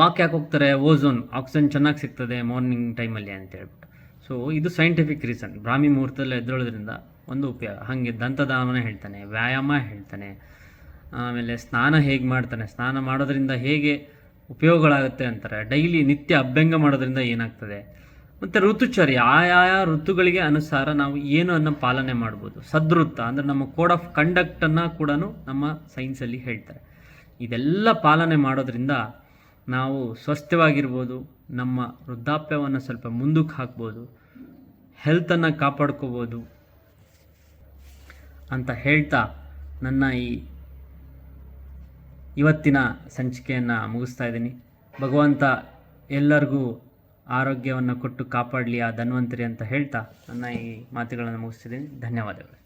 Speaker 2: ವಾಕ್ ಯಾಕೆ ಹೋಗ್ತಾರೆ? ಓಝೋನ್, ಆಕ್ಸಿಜನ್ ಚೆನ್ನಾಗಿ ಸಿಗ್ತದೆ ಮಾರ್ನಿಂಗ್ ಟೈಮಲ್ಲಿ ಅಂತ ಹೇಳ್ಬಿಟ್ಟು. ಸೊ ಇದು ಸೈಂಟಿಫಿಕ್ ರೀಸನ್ ಬ್ರಾಹ್ಮಿ ಮುಹೂರ್ತದಲ್ಲಿ ಎದ್ದೇಳೋದ್ರಿಂದ ಒಂದು ಉಪಯೋಗ ಹಾಗೆ ದಂತಧಾಮನ ಹೇಳ್ತಾನೆ, ವ್ಯಾಯಾಮ ಹೇಳ್ತಾನೆ, ಆಮೇಲೆ ಸ್ನಾನ ಹೇಗೆ ಮಾಡ್ತಾನೆ, ಸ್ನಾನ ಮಾಡೋದ್ರಿಂದ ಹೇಗೆ ಉಪಯೋಗಗಳಾಗುತ್ತೆ ಅಂತಾರೆ, ಡೈಲಿ ನಿತ್ಯ ಅಭ್ಯಂಗ ಮಾಡೋದ್ರಿಂದ ಏನಾಗ್ತದೆ? ಮತ್ತು ಋತುಚರ್ಯ, ಆಯಾಯ ಋತುಗಳಿಗೆ ಅನುಸಾರ ನಾವು ಏನು ಅನ್ನ ಪಾಲನೆ ಮಾಡ್ಬೋದು? ಸದೃತ್ತ ಅಂದರೆ ನಮ್ಮ ಕೋಡ್ ಆಫ್ ಕಂಡಕ್ಟನ್ನು ಕೂಡ ನಮ್ಮ ಸೈನ್ಸಲ್ಲಿ ಹೇಳ್ತಾರೆ. ಇದೆಲ್ಲ ಪಾಲನೆ ಮಾಡೋದ್ರಿಂದ ನಾವು ಸ್ವಸ್ಥವಾಗಿರ್ಬೋದು ನಮ್ಮ ವೃದ್ಧಾಪ್ಯವನ್ನು ಸ್ವಲ್ಪ ಮುಂದಕ್ಕೆ ಹಾಕ್ಬೋದು ಹೆಲ್ತನ್ನು ಕಾಪಾಡ್ಕೋಬೋದು ಅಂತ ಹೇಳ್ತಾ ನನ್ನ ಈ ಇವತ್ತಿನ ಸಂಚಿಕೆಯನ್ನು ಮುಗಿಸ್ತಾ ಇದ್ದೀನಿ. ಭಗವಂತ ಎಲ್ಲರಿಗೂ ಆರೋಗ್ಯವನ್ನು ಕೊಟ್ಟು ಕಾಪಾಡಲಿ ಆ ಧನ್ವಂತರಿ ಅಂತ ಹೇಳ್ತಾ ನನ್ನ ಈ ಮಾತುಗಳನ್ನು ಮುಗಿಸ್ತಿದ್ದೀನಿ. ಧನ್ಯವಾದಗಳು.